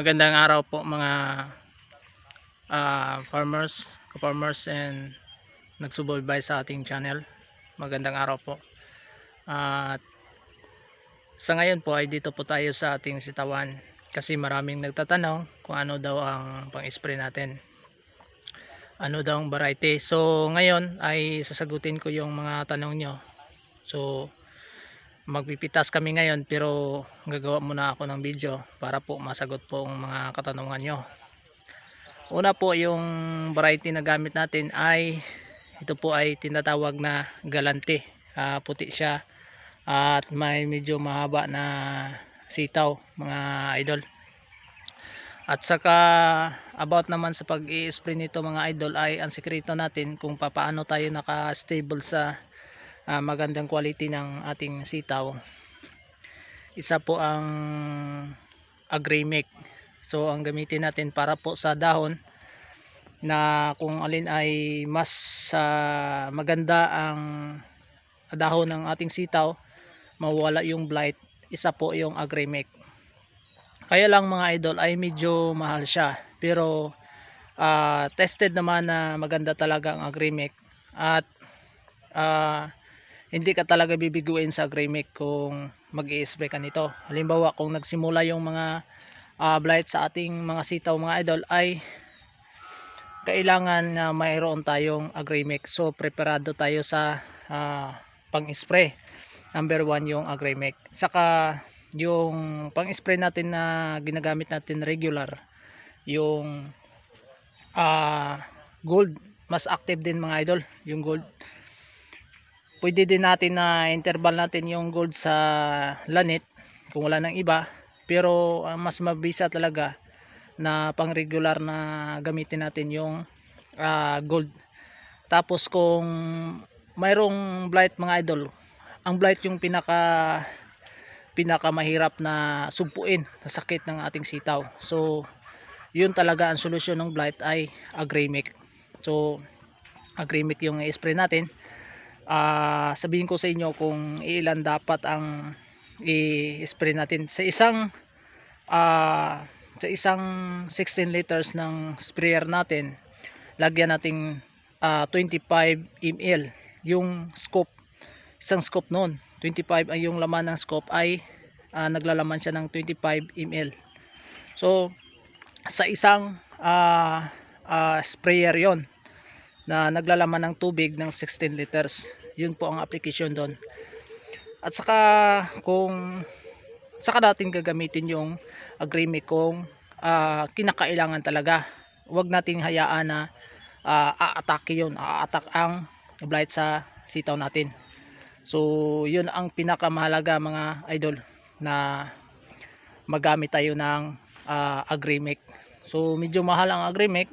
Magandang araw po mga ah, farmers, farmers and nagsubaybay sa ating channel. Magandang araw po. At sa ngayon po ay dito po tayo sa ating sitawan kasi maraming nagtatanong kung ano daw ang pang-spray natin. Ano daw ang variety. So ngayon ay sasagutin ko yung mga tanong nyo. So magpipitas kami ngayon pero gagawa muna ako ng video para po masagot po ang mga katanungan nyo. Una po yung variety na gamit natin ay ito po ay tinatawag na galante. Ah, puti siya at may medyo mahaba na sitaw mga idol. At saka about naman sa pag i-spray nito mga idol ay ang sekreto natin kung paano tayo naka stable sa ah, magandang quality ng ating sitaw. Isa po ang agrimic so ang gamitin natin para po sa dahon na kung alin ay mas ah, maganda ang dahon ng ating sitaw mawala yung blight. Isa po yung agrimic kaya lang mga idol ay medyo mahal siya. Pero ah, tested naman na maganda talaga ang agrimic at ah, hindi ka talaga bibiguin sa agrimic kung mag spray ka nito. Halimbawa kung nagsimula yung mga ah, blight sa ating mga sitaw mga idol ay kailangan na mayroon tayong agrimic so preparado tayo sa ah, pang-spray. Number one yung agrimic saka yung pang-spray natin na ginagamit natin regular yung ah, gold. Mas active din mga idol yung gold pwede din natin na interval natin yung gold sa lanit kung wala nang iba. Pero ah, mas mabisa talaga na pang regular na gamitin natin yung ah, gold. Tapos kung mayroong blight mga idol ang blight yung pinaka pinaka mahirap na sumpuin sa sakit ng ating sitaw. So yun talaga ang solusyon ng blight ay agrimic so agrimic yung i-spray natin ah sabihin ko sa inyo kung ilan dapat ang i-spray natin. Sa isang ah sa isang 16 liters ng sprayer natin lagyan natin ah, 25 ml yung scope isang scope noon 25 ay yung laman ng scope ay ah, naglalaman siya ng 25 ml so sa isang ah, ah, sprayer yon na naglalaman ng tubig ng 16 liters yun po ang application doon. At saka kung saka natin gagamitin yung agrimic kung ah, kinakailangan talaga. Huwag nating hayaan na uh, aatake yun aatak ang blight sa sitaw natin. So yun ang pinakamahalaga mga idol na magamit tayo ng ah, agrimic so medyo mahal ang agrimic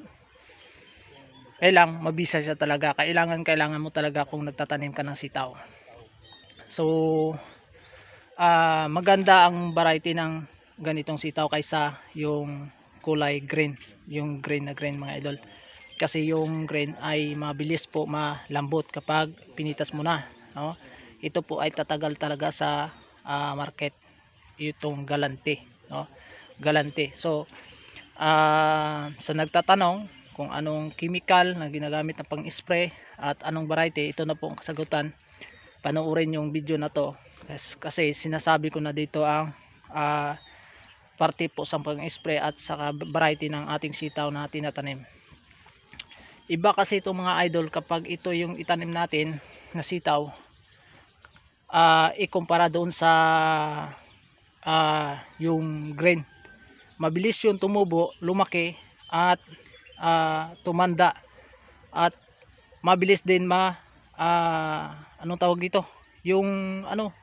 kailang mabisa siya talaga. Kailangan kailangan mo talaga kung nagtatanim ka ng sitaw. So ah, maganda ang variety ng ganitong sitaw kaysa yung kulay green. Yung green na green mga idol. Kasi yung green ay mabilis po malambot kapag pinitas mo na no? ito po ay tatagal talaga sa ah, market itong galante no? galante. So ah, sa nagtatanong kung anong chemical na ginagamit na pang spray at anong variety ito na po ang kasagutan. Panoorin yung video na to. Kas- kasi sinasabi ko na dito ang ah, parte po sa pang spray at saka variety ng ating sitaw na tinatanim. Iba kasi itong mga idol kapag ito yung itanim natin na sitaw ah ikumpara doon sa ah, yung grain. Mabilis yung tumubo lumaki at ah, tumanda. At mabilis din ma ah, anong tawag dito? Yung ano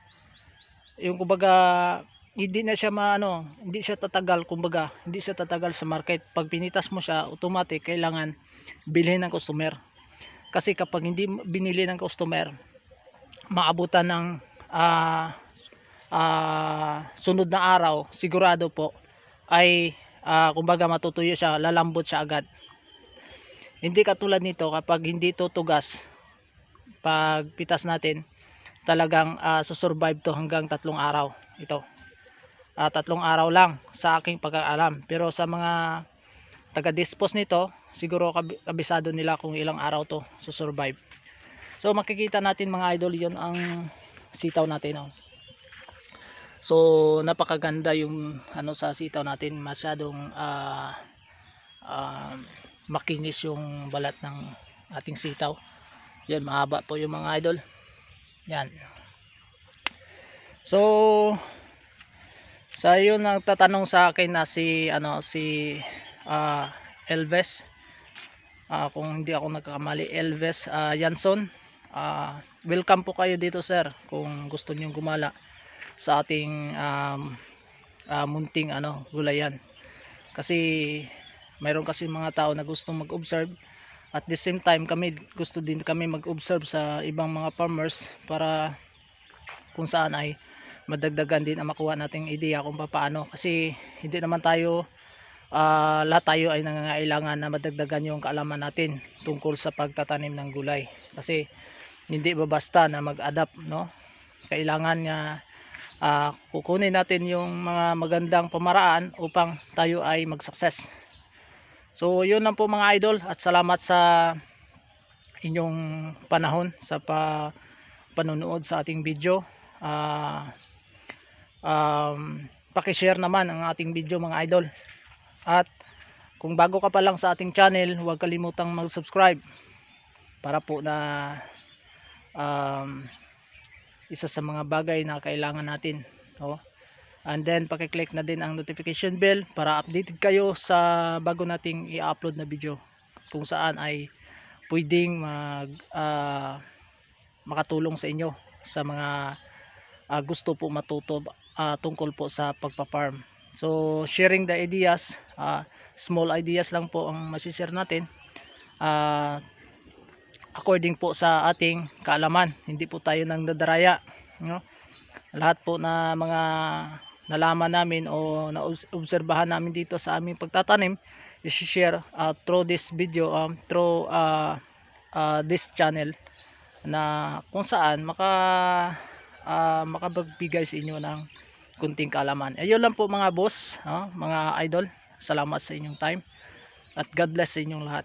yung kumbaga hindi na siya maano hindi siya tatagal kumbaga hindi siya tatagal sa market. Pag pinitas mo siya automatic kailangan bilhin ng customer. Kasi kapag hindi binili ng customer maabutan ng ah, ah, sunod na araw sigurado po ay ah, kumbaga matutuyo siya lalambot siya agad hindi katulad nito kapag hindi tutugas pag pitas natin talagang uh, susurvive to hanggang tatlong araw. Ito. Ah, tatlong araw lang sa aking pagkaalam pero sa mga taga-dispose nito siguro kab- kabisado nila kung ilang araw to susurvive. So makikita natin mga idol yon ang sitaw natin oh. so napakaganda yung ano sa sitaw natin. Masyadong ah ah, makinis yung balat ng ating sitaw. Yan mahaba po yung mga idol. Yan. So sa yun nagtatanong sa akin na si ano si ah, Elves. Ah, kung hindi ako nagkakamali Elves ah, Yanson Ah, welcome po kayo dito sir kung gusto niyo gumala sa ating um, ah, munting ano gulayan. Kasi mayroon kasi mga tao na gustong mag-observe. At the same time kami gusto din kami mag-observe sa ibang mga farmers para kung saan ay madagdagan din ang makuha nating ideya kung paano kasi hindi naman tayo ah, lahat tayo ay nangangailangan na madagdagan yung kaalaman natin tungkol sa pagtatanim ng gulay. Kasi hindi ba basta na mag-adapt no? Kailangan nga ah, kukunin natin yung mga magandang pamaraan upang tayo ay mag-success so yun lang po mga idol. At salamat sa inyong panahon sa pa panonood sa ating video. Ah um, pakishare naman ang ating video mga idol. At kung bago ka pa lang sa ating channel huwag kalimutang mag subscribe para po na um, isa sa mga bagay na kailangan natin. No? And then pakiclick na din ang notification bell para updated kayo sa bago nating i-upload na video kung saan ay pwedeng mag ah, makatulong sa inyo sa mga ah, gusto po matuto ah, tungkol po sa pagpa-farm so sharing the ideas ah, small ideas lang po ang masishare natin ah, according po sa ating kaalaman hindi po tayo nang dadaraya no? lahat po na mga nalaman namin o naobserbahan namin dito sa aming pagtatanim i-share uh, through this video um, through uh, uh, this channel na kung saan maka uh, makapagbigay sa inyo ng kunting kaalaman. Ayun lang po mga boss ah, mga idol. Salamat sa inyong time at God bless sa inyong lahat